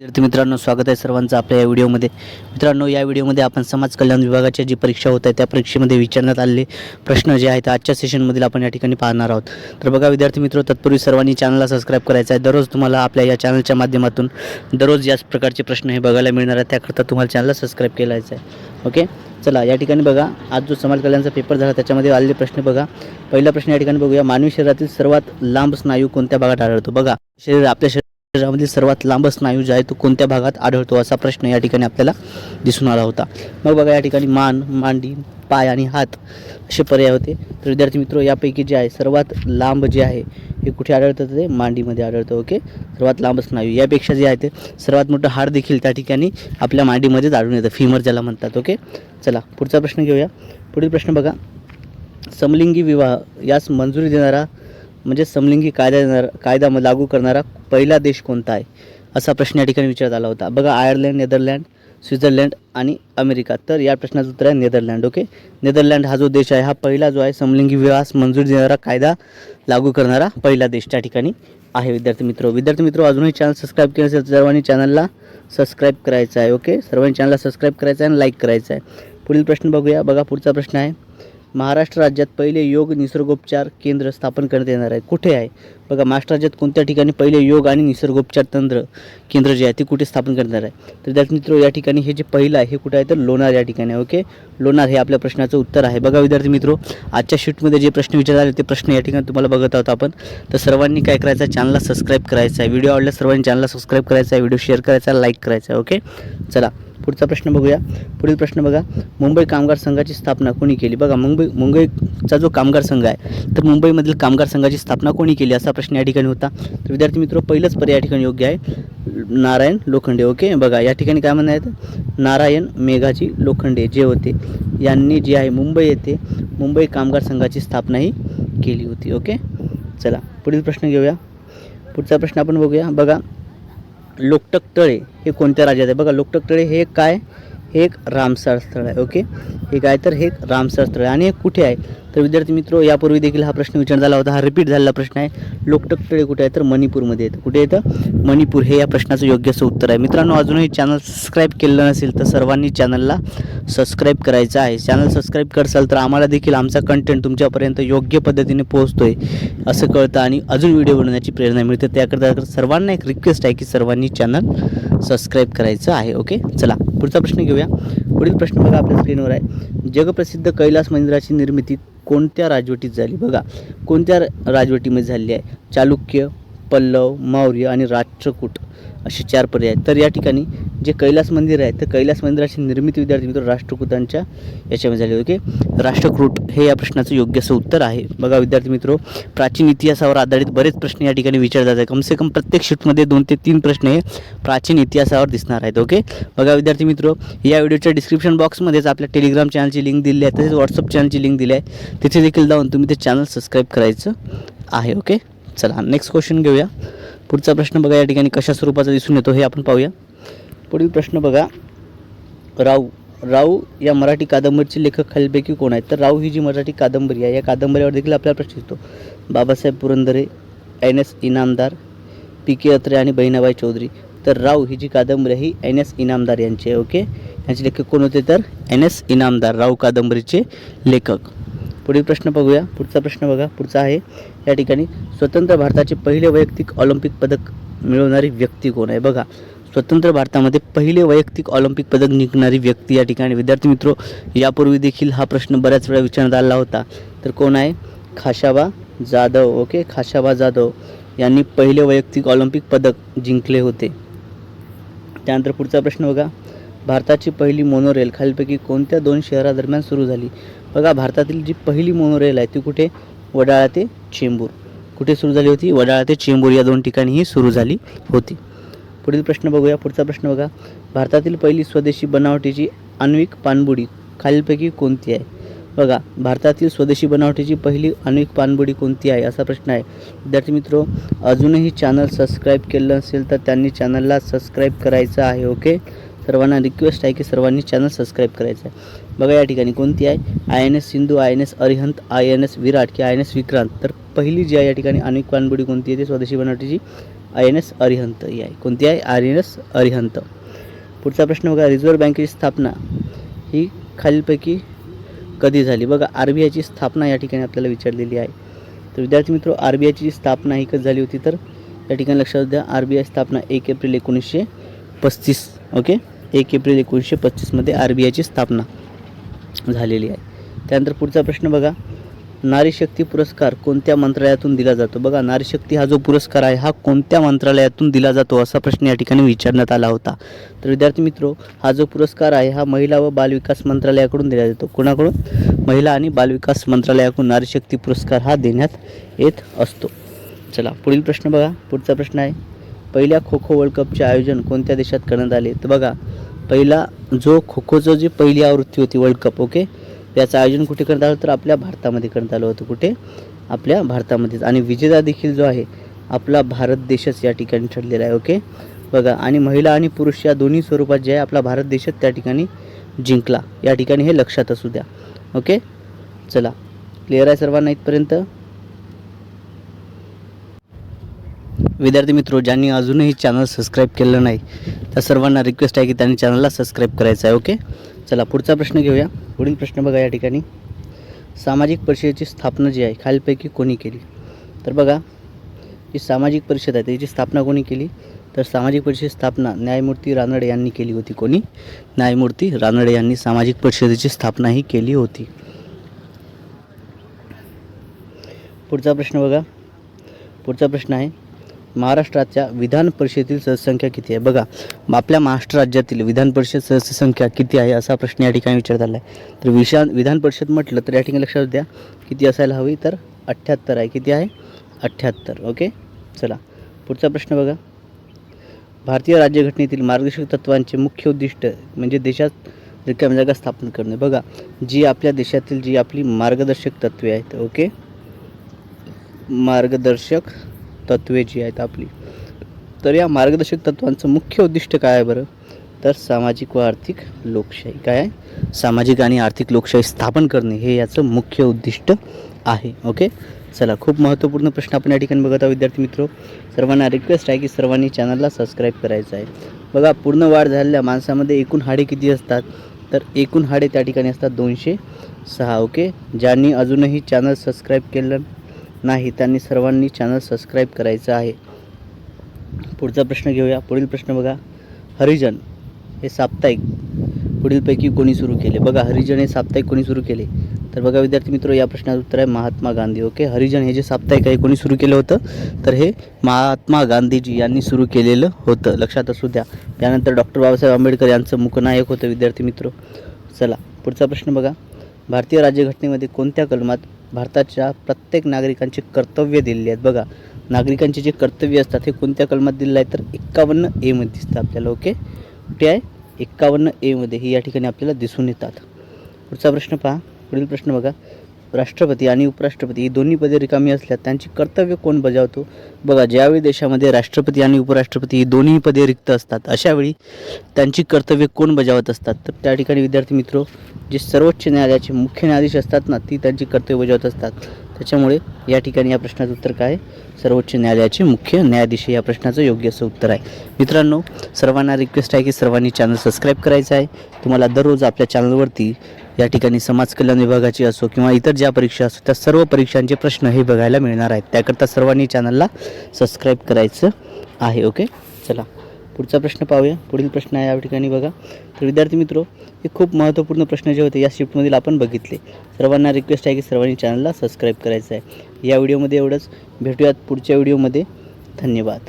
विद्यार्थी मित्रांनो स्वागत आहे सर्वांचं आपल्या या व्हिडिओमध्ये. मित्रांनो या व्हिडिओमध्ये आपण समाज कल्याण विभागाच्या जी परीक्षा होत आहे त्या परीक्षेमध्ये विचारण्यात आलेले प्रश्न जे आहेत आजच्या सेशनमधील आपण या ठिकाणी पाहणार आहोत. तर बघा विद्यार्थी मित्र तत्पूर्वी सर्वांनी चॅनलला सबस्क्राईब करायचं आहे. दररोज तुम्हाला आपल्या या चॅनलच्या माध्यमातून दररोज याच प्रकारचे प्रश्न हे बघायला मिळणार आहे त्याकरता तुम्हाला चॅनलला सबस्क्राईब केलायचं आहे. ओके चला या ठिकाणी बघा. आज जो समाज कल्याणचा पेपर झाला त्याच्यामध्ये आलेले प्रश्न बघा. पहिला प्रश्न या ठिकाणी बघूया. मानवी शरीरातील सर्वात लांब स्नायू कोणत्या भागात आढळतो? बघा. शरीर आपल्या शरीर शरीरामधील सर्वात लांब स्नायू जो आहे तो कोणत्या भागात आढळतो असा प्रश्न या ठिकाणी आपल्याला दिसून आला होता. मग बघा या ठिकाणी मान मांडी पाय आणि हात असे पर्याय होते. तर विद्यार्थी मित्र यापैकी जे आहे सर्वात लांब जे आहे हे कुठे आढळतं? ते मांडीमध्ये आढळतं ओके? सर्वात लांब स्नायू. यापेक्षा जे आहे ते सर्वात मोठं हाड देखील त्या ठिकाणी आपल्या मांडीमध्येच आढळून येतं. फिमर ज्याला म्हणतात ओके? चला पुढचा प्रश्न घेऊया. पुढील प्रश्न बघा. समलिंगी विवाह यास मंजुरी देणारा म्हणजे समलिंगी कायदा देणारा कायदा मग लागू करणारा पहिला देश कोणता आहे? असा प्रश्न या ठिकाणी विचारत आला होता. बघा आयर्लंड नेदरलँड स्वित्झर्लंड आणि अमेरिका. तर या प्रश्नाचं उत्तर आहे नेदरलँड ओके? नेदरलँड हा जो देश आहे हा पहिला जो आहे समलिंगी विवाहास मंजुरी देणारा कायदा लागू करणारा पहिला देश त्या ठिकाणी आहे विद्यार्थी मित्र. विद्यार्थी मित्र अजूनही चॅनल सबस्क्राईब केलं असेल सर्वांनी चॅनलला सबस्क्राईब करायचं आहे ओके? सर्वांनी चॅनलला सबस्क्राईब करायचं आहे आणि लाईक करायचं आहे. पुढील प्रश्न बघूया. बघा पुढचा प्रश्न आहे. महाराष्ट्र राज्यात पहिले योग निसर्गोपचार केंद्र स्थापन करण्यात येणार आहे. कुठे आहे? बघा महाराष्ट्राच्यात कोणत्या ठिकाणी पहिले योग आणि निसर्गोपचार तंत्र केंद्र जे आहे ते कुठे स्थापन करणार आहे? तर त्यात मित्र या ठिकाणी हे जे पहिलं आहे हे कुठे आहे? तर लोणार या ठिकाणी ओके? लोणार हे आपल्या प्रश्नाचं उत्तर आहे. बघा विद्यार्थी मित्र आजच्या शीटमध्ये जे प्रश्न विचारले आले ते प्रश्न या ठिकाणी तुम्हाला बघत आहोत आपण. तर सर्वांनी काय करायचं आहे? चॅनलला सबस्क्राईब करायचं आहे. व्हिडिओ आवडला सर्वांनी चॅनलला सबस्क्राईब करायचा आहे व्हिडिओ शेअर करायचा आहे लाईक करायचा आहे ओके? चला पुढचा प्रश्न बघूया. पुढील प्रश्न बघा. मुंबई कामगार संघाची स्थापना कोणी केली? बघा मुंबई मुंबईचा जो कामगार संघ आहे तर मुंबईमधील कामगार संघाची स्थापना कोणी केली? असा प्रश्न या ठिकाणी होता. तर विद्यार्थी मित्र पहिलंच पर्याय या ठिकाणी योग्य आहे. नारायण लोखंडे ओके बघा या ठिकाणी काय म्हणणं आहेत नारायण मेघाजी लोखंडे जे होते यांनी जे आहे मुंबई येथे मुंबई कामगार संघाची स्थापनाही केली होती ओके चला पुढील प्रश्न घेऊया. पुढचा प्रश्न आपण बघूया. बघा लोकटक तळे हे कोणत्या राज्यात आहे? बघा लोकटक तळे हे काय? हे एक रामसर स्थळ आहे ओके हे काय? तर हे एक रामसर स्थळ आहे. आणि हे कुठे आहे? तर विद्यार्थी मित्र यापूर्वी देखील हा प्रश्न विचार झाला होता. हा रिपीट झालेला प्रश्न आहे. लोकटक तळे कुठे आहे तर मणिपूरमध्ये येतं कुठे येतं मणिपूर. हे या प्रश्नाचं योग्य असं उत्तर आहे. मित्रांनो अजूनही चॅनल सबस्क्राईब केलं नसेल तर सर्वांनी चॅनलला सबस्क्राईब करायचं आहे. चॅनल सबस्क्राईब करसाल तर आम्हाला देखील आमचा कंटेंट तुमच्यापर्यंत योग्य पद्धतीने पोहोचतोय असं कळतं आणि अजून व्हिडिओ बनवण्याची प्रेरणा मिळते. त्याकरता सर्वांना एक रिक्वेस्ट आहे की सर्वांनी चॅनल सबस्क्राईब करायचं आहे. ओके चला पुढचा प्रश्न घेऊया. पुढील प्रश्न बघा आपल्या स्क्रीनवर आहे. जगप्रसिद्ध कैलास मंदिराची निर्मिती कोणत्या राजवटीत झाली? बघा कोणत्या राजवटीमध्ये झालेली आहे? चालुक्य पल्लव मौर्य आणि राष्ट्रकूट असे चार पर्याय आहेत. तर या ठिकाणी जे कैलास मंदिर आहे तर कैलास मंदिराची निर्मिती विद्यार्थी मित्र राष्ट्रकूटांच्या याच्यामध्ये झाली ओके राष्ट्रकूट हे या प्रश्नाचं योग्य असं उत्तर आहे. बघा विद्यार्थी मित्र प्राचीन इतिहासावर आधारित बरेच प्रश्न या ठिकाणी विचारले आहे कमसे कम प्रत्येक शिफ्टमध्ये दोन ते तीन प्रश्न हे प्राचीन इतिहासावर दिसणार आहेत ओके? बघा विद्यार्थी मित्र या व्हिडिओच्या डिस्क्रिप्शन बॉक्समध्येच आपल्या टेलिग्राम चॅनलची लिंक दिली आहे तसेच व्हॉट्सअप चॅनलची लिंक दिली आहे. तिथे देखील जाऊन तुम्ही ते चॅनल सबस्क्राईब करायचं आहे ओके? चला नेक्स्ट क्वेश्चन घेऊया. पुढचा प्रश्न बघा या ठिकाणी कशा स्वरूपाचा दिसून येतो हे आपण पाहूया. पुढील प्रश्न बघा. राऊ राऊ या मराठी कादंबरीचे लेखक खालीलपैकी कोण आहेत? तर राऊ ही जी मराठी कादंबरी आहे या कादंबरीवर देखील आपल्याला प्रश्न येतो. Babasaheb Purandare N S Inamdar P K Atre आणि बहिणाबाई चौधरी. तर राव ही जी कादंबरी आहे ही एन एस इनामदार यांची आहे ओके यांचे लेखक कोण होते? तर एन एस इनामदार राव कादंबरीचे लेखक. पुढील प्रश्न बघूया. पुढचा प्रश्न बघा. पुढचा आहे. या ठिकाणी स्वतंत्र भारताचे पहिले वैयक्तिक ऑलिम्पिक पदक मिळवणारी व्यक्ती कोण आहे? बघा. स्वतंत्र भारतामध्ये पहिले वैयक्तिक ऑलिम्पिक पदक जिंकणारी व्यक्ती या ठिकाणी. विद्यार्थी मित्रो यापूर्वी देखील हा प्रश्न बऱ्याच वेळा विचारण्यात आला होता. तर कोण आहे? खाशाबा जाधव. ओके? खाशाबा जाधव यांनी पहिले वैयक्तिक ऑलिम्पिक पदक जिंकले होते. त्यानंतर पुढचा प्रश्न बघा. भारताची पहिली मोनोरेल खालीलपैकी कोणत्या दोन शहरादरम्यान सुरू झाली? बघा भारतातील जी पहिली मोनोरेल आहे ती कुठे? वडाळा ते चेंबूर. कुठे सुरू झाली होती? वडाळा ते चेंबूर या दोन ठिकाणी ही सुरू झाली होती. पुढील प्रश्न बघूया. पुढचा प्रश्न बघा. भारतातील पहिली स्वदेशी बनावटीची आण्विक पाणबुडी खालीलपैकी कोणती आहे? बघा भारतातील स्वदेशी बनावटीची पहिली आण्विक पाणबुडी कोणती आहे असा प्रश्न आहे. विद्यार्थी मित्रो अजूनही चॅनल सबस्क्राईब केलं नसेल तर त्यांनी चॅनलला सबस्क्राईब करायचं आहे ओके सर्वांना रिक्वेस्ट आहे की सर्वांनी चॅनल सबस्क्राईब करायचं आहे बघा या ठिकाणी कोणती आहे? I N S Sindhu I N S Arihant I N S Virat की आय एन एस विक्रांत. तर पहिली जी आहे या ठिकाणी अनेक पाणबुडी कोणती आहे? ती स्वदेशी बनावटीची आय एन एस अरिहंत ही आहे. कोणती आहे? R N S Arihant. पुढचा प्रश्न बघा रिझर्व्ह बँकेची स्थापना ही खालीलपैकी कधी झाली? बघा आर बी आयची स्थापना या ठिकाणी आपल्याला विचारलेली आहे. तर विद्यार्थी मित्र आर बी आयची जी स्थापना ही कधी झाली होती? तर या ठिकाणी लक्षात द्या आर बी आय स्थापना एक एप्रिल एकोणीसशे पस्तीस. ओके? एक एप्रिल एकोणीसशे पस्तीसमध्ये आर बी आयची स्थापना झालेली आहे. त्यानंतर पुढचा प्रश्न बघा. नारीशक्ती पुरस्कार कोणत्या मंत्रालयातून दिला जातो? बघा नारीशक्ती हा जो पुरस्कार आहे हा कोणत्या मंत्रालयातून दिला जातो असा प्रश्न या ठिकाणी विचारण्यात आला होता. तर विद्यार्थी मित्रो हा जो पुरस्कार आहे हा महिला व बालविकास मंत्रालयाकडून दिला जातो. कोणाकडून? महिला आणि बालविकास मंत्रालयाकडून नारीशक्ती पुरस्कार हा देण्यात येत असतो. चला पुढील प्रश्न बघा. पुढचा प्रश्न आहे. पहिल्या खो खो वर्ल्ड कपचे आयोजन कोणत्या देशात करण्यात आले? तर बघा पहिला जो खो खोचं जी पहिली आवृत्ती होती वर्ल्ड कप ओके त्याचं आयोजन कुठे करण्यात आलं तर आपल्या भारतामध्ये करण्यात आलं होतं कुठे? आपल्या भारतामध्येच. आणि विजेता देखील जो आहे आपला भारत देशच या ठिकाणी ठरलेला आहे ओके बघा आणि महिला आणि पुरुष या दोन्ही स्वरूपात जे आहे आपला भारत देशच त्या ठिकाणी जिंकला. या ठिकाणी हे लक्षात असू द्या ओके चला क्लिअर आहे सर्वांना इथपर्यंत? विद्यार्थी मित्रो ज्यांनी अजूनही चॅनल सबस्क्राईब केलं नाही त्या सर्वांना रिक्वेस्ट आहे की त्यांनी चॅनलला सबस्क्राईब करायचं आहे ओके चला पुढचा प्रश्न घेऊया. पुढील प्रश्न बघा या ठिकाणी. सामाजिक परिषदेची स्थापना जी आहे खालीलपैकी कोणी केली? तर बघा जी सामाजिक परिषद आहे त्याची स्थापना कोणी केली? तर सामाजिक परिषद स्थापना न्यायमूर्ती रानडे यांनी केली होती. कोणी? न्यायमूर्ती रानडे यांनी सामाजिक परिषदेची स्थापना ही केली होती. पुढचा प्रश्न बघा. पुढचा प्रश्न आहे महाराष्ट्राच्या विधान परिषदेतील सदस्यसंख्या किती आहे? बघा आपल्या महाराष्ट्र राज्यातील विधान परिषद सदस्यसंख्या किती आहे असा प्रश्न या ठिकाणी विचारत आला आहे तर विशा विधान परिषद म्हटलं तर या ठिकाणी लक्षात द्या किती असायला हवी? तर अठ्ठ्याहत्तर आहे. किती आहे? अठ्ठ्याहत्तर. ओके? चला पुढचा प्रश्न बघा. भारतीय राज्यघटनेतील मार्गदर्शक तत्वांचे मुख्य उद्दिष्ट म्हणजे देशात रिकाम्या जागा स्थापन करणे. बघा जी आपल्या देशातील जी आपली मार्गदर्शक तत्वे आहेत ओके? मार्गदर्शक तत्वे जी आहेत आपली. तर या मार्गदर्शक तत्वांचं मुख्य उद्दिष्ट काय आहे बरं? तर सामाजिक व आर्थिक लोकशाही. काय आहे? सामाजिक आणि आर्थिक लोकशाही स्थापन करणे हे याचं मुख्य उद्दिष्ट आहे. ओके? चला खूप महत्त्वपूर्ण प्रश्न आपण या ठिकाणी बघत आहोत विद्यार्थी मित्र. सर्वांना रिक्वेस्ट आहे की सर्वांनी चॅनलला सबस्क्राईब करायचं आहे. बघा पूर्ण वाढ झालेल्या माणसामध्ये एकूण हाडे किती असतात? तर एकूण हाडे त्या ठिकाणी असतात दोनशे सहा. ओके? ज्यांनी अजूनही चॅनल सबस्क्राईब केलं नाही त्यांनी सर्वांनी चॅनल सबस्क्राईब करायचं आहे. पुढचा प्रश्न घेऊया. पुढील प्रश्न बघा. हरिजन हे साप्ताहिक पुढीलपैकी कोणी सुरू केले? बघा हरिजन हे साप्ताहिक कोणी सुरू केले? तर बघा विद्यार्थी मित्र या प्रश्नाचं उत्तर आहे महात्मा गांधी ओके? हरिजन हे जे साप्ताहिक आहे कोणी सुरू केलं होतं? तर हे महात्मा गांधीजी यांनी सुरू केलेलं होतं. लक्षात असू द्या. त्यानंतर डॉक्टर बाबासाहेब आंबेडकर यांचं मुखनायक होतं विद्यार्थी मित्र. चला पुढचा प्रश्न बघा. भारतीय राज्यघटनेमध्ये कोणत्या कलमात भारताच्या प्रत्येक नागरिकांची कर्तव्य दिलेली आहेत. बघा नागरिकांचे जे कर्तव्य असतात हे कोणत्या कलमात दिलेलं आहे? तर एक्कावन्न एमध्ये दिसतं आपल्याला ओके? कुठे आहे? एक्कावन्न एमध्ये ही या ठिकाणी आपल्याला दिसून येतात. पुढचा प्रश्न पहा. पुढील प्रश्न बघा. राष्ट्रपती आणि उपराष्ट्रपती ही दोन्ही पदे रिकामी असल्यास त्यांची कर्तव्य कोण बजावतो? बघा ज्यावेळी देशामध्ये राष्ट्रपती आणि उपराष्ट्रपती ही दोन्ही पदे रिक्त असतात अशावेळी त्यांची कर्तव्य कोण बजावत असतात? तर त्या ठिकाणी विद्यार्थी मित्र जे सर्वोच्च न्यायालयाचे मुख्य न्यायाधीश असतात ना ती त्यांची कर्तव्य बजावत असतात. त्याच्यामुळे या ठिकाणी या प्रश्नाचं उत्तर काय आहे? सर्वोच्च न्यायालयाचे मुख्य न्यायाधीश या प्रश्नाचं योग्य असं उत्तर आहे. मित्रांनो सर्वांना रिक्वेस्ट आहे की सर्वांनी चॅनल सबस्क्राईब करायचं आहे. तुम्हाला दररोज आपल्या चॅनलवरती या ठिकाणी समाज कल्याण विभागाची असो किंवा इतर ज्या परीक्षा असो त्या सर्व परीक्षांचे प्रश्न हे बघायला मिळणार आहेत. त्याकरता सर्वांनी चॅनलला सबस्क्राईब करायचं आहे. ओके चला. पुढचा प्रश्न पाहूया. पुढील प्रश्न आहे या ठिकाणी बघा. तर विद्यार्थी मित्रो हे खूप महत्त्वपूर्ण प्रश्न जे होते या शिफ्टमधील आपण बघितले. सर्वांना रिक्वेस्ट आहे की सर्वांनी चॅनलला सबस्क्राईब करायचं आहे. या व्हिडिओमध्ये एवढंच. भेटूयात पुढच्या व्हिडिओमध्ये धन्यवाद.